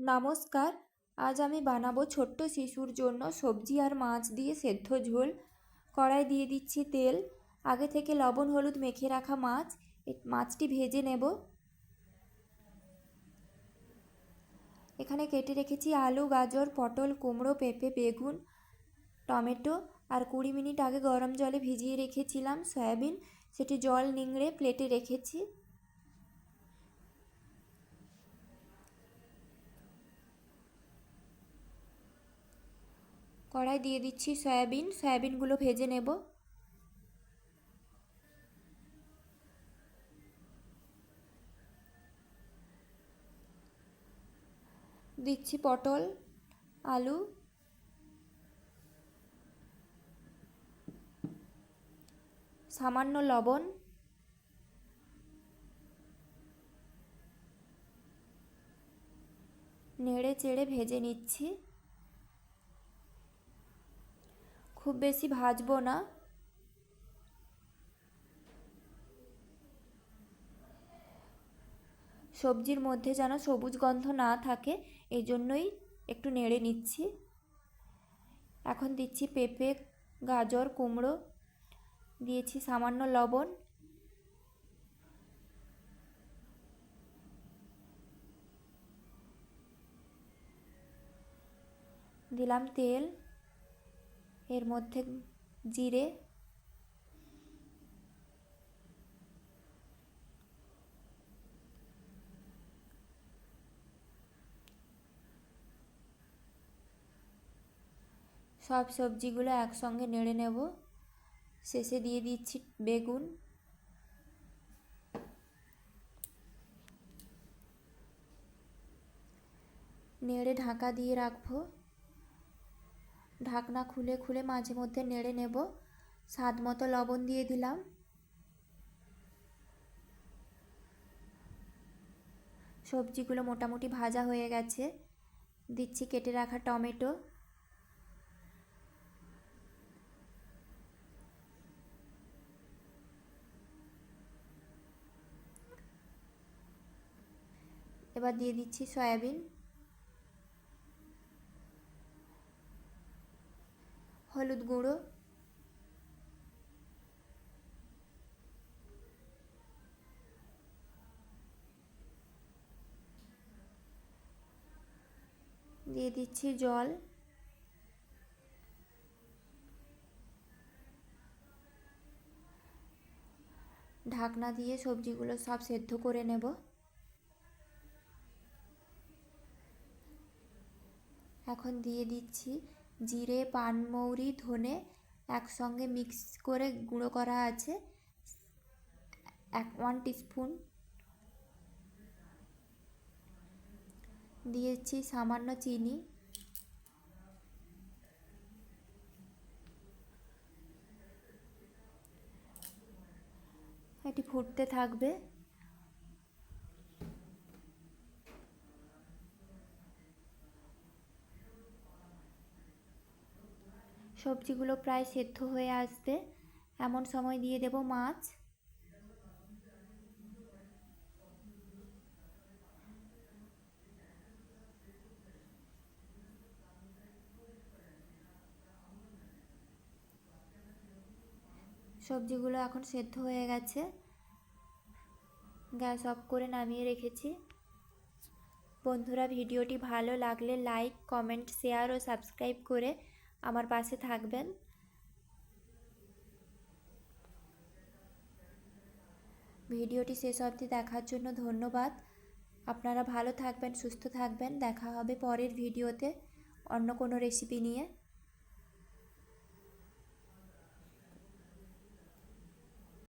নমস্কার, আজ আমি বানাবো ছোট্ট শিশুর জন্য সবজি আর মাছ দিয়ে সেদ্ধ ঝোল। কড়াই দিয়ে দিচ্ছি তেল। আগে থেকে লবণ, হলুদ মেখে রাখা মাছ। মাছটি ভেজে নেব। এখানে কেটে রেখেছি আলু, গাজর, পটল, কুমড়ো, পেঁপে, বেগুন, টমেটো আর কুড়ি মিনিট আগে গরম জলে ভিজিয়ে রেখেছিলাম সয়াবিন। সেটি জল নিংড়ে প্লেটে রেখেছি। কড়াই দিয়ে দিচ্ছি সয়াবিন। সয়াবিনগুলো ভেজে নেব। দিচ্ছি পটল, আলু। সামান্য লবণ। নেড়ে চেড়ে ভেজে নিচ্ছি। খুব বেশি ভাজবো না। সবজির মধ্যে যেন সবুজ গন্ধ না থাকে এই জন্যই একটু নেড়ে নিচ্ছি। এখন দিচ্ছি পেঁপে, গাজর, কুমড়ো, দিয়েছি সামান্য লবণ। দিলাম তেল। এর মধ্যে জিরে সব সবজিগুলো একসঙ্গে নেড়ে নেব। শেষে দিয়ে দিচ্ছি বেগুন। নেড়ে ঢাকা দিয়ে রাখব। ঢাকনা খুলে খুলে মাঝে মধ্যে নেড়ে নেব। স্বাদ মতো লবণ দিয়ে দিলাম। সবজিগুলো মোটামুটি ভাজা হয়ে গেছে। দিচ্ছি কেটে রাখা টমেটো। এবার দিয়ে দিচ্ছি সয়াবিন। হলুদ গুঁড়ো। দিয়ে দিচ্ছি জল। ঢাকনা দিয়ে সবজিগুলো সব সেদ্ধ করে নেব। এখন দিয়ে দিচ্ছি জিরে পানমৌরি ধনে একসঙ্গে মিক্স করে গুঁড়ো করা আছে। এক ওয়ান টিস্পুন দিয়েছি সামান্য চিনি। এটি ফুটতে থাকবে। সবজিগুলো প্রায় সেদ্ধ হয়ে আসবে। এমন সময় দিয়ে দেব মাছ। সবজিগুলো এখন সেদ্ধ হয়ে গেছে। গ্যাস অফ করে নামিয়ে রেখেছি। বন্ধুরা, ভিডিওটি ভালো লাগলে লাইক, কমেন্ট, শেয়ার ও সাবস্ক্রাইব করে আমার পাশে থাকবেন। ভিডিওটি শেষ অবধি দেখার জন্য ধন্যবাদ। আপনারা ভালো থাকবেন, সুস্থ থাকবেন। দেখা হবে পরের ভিডিওতে অন্য কোনো রেসিপি নিয়ে।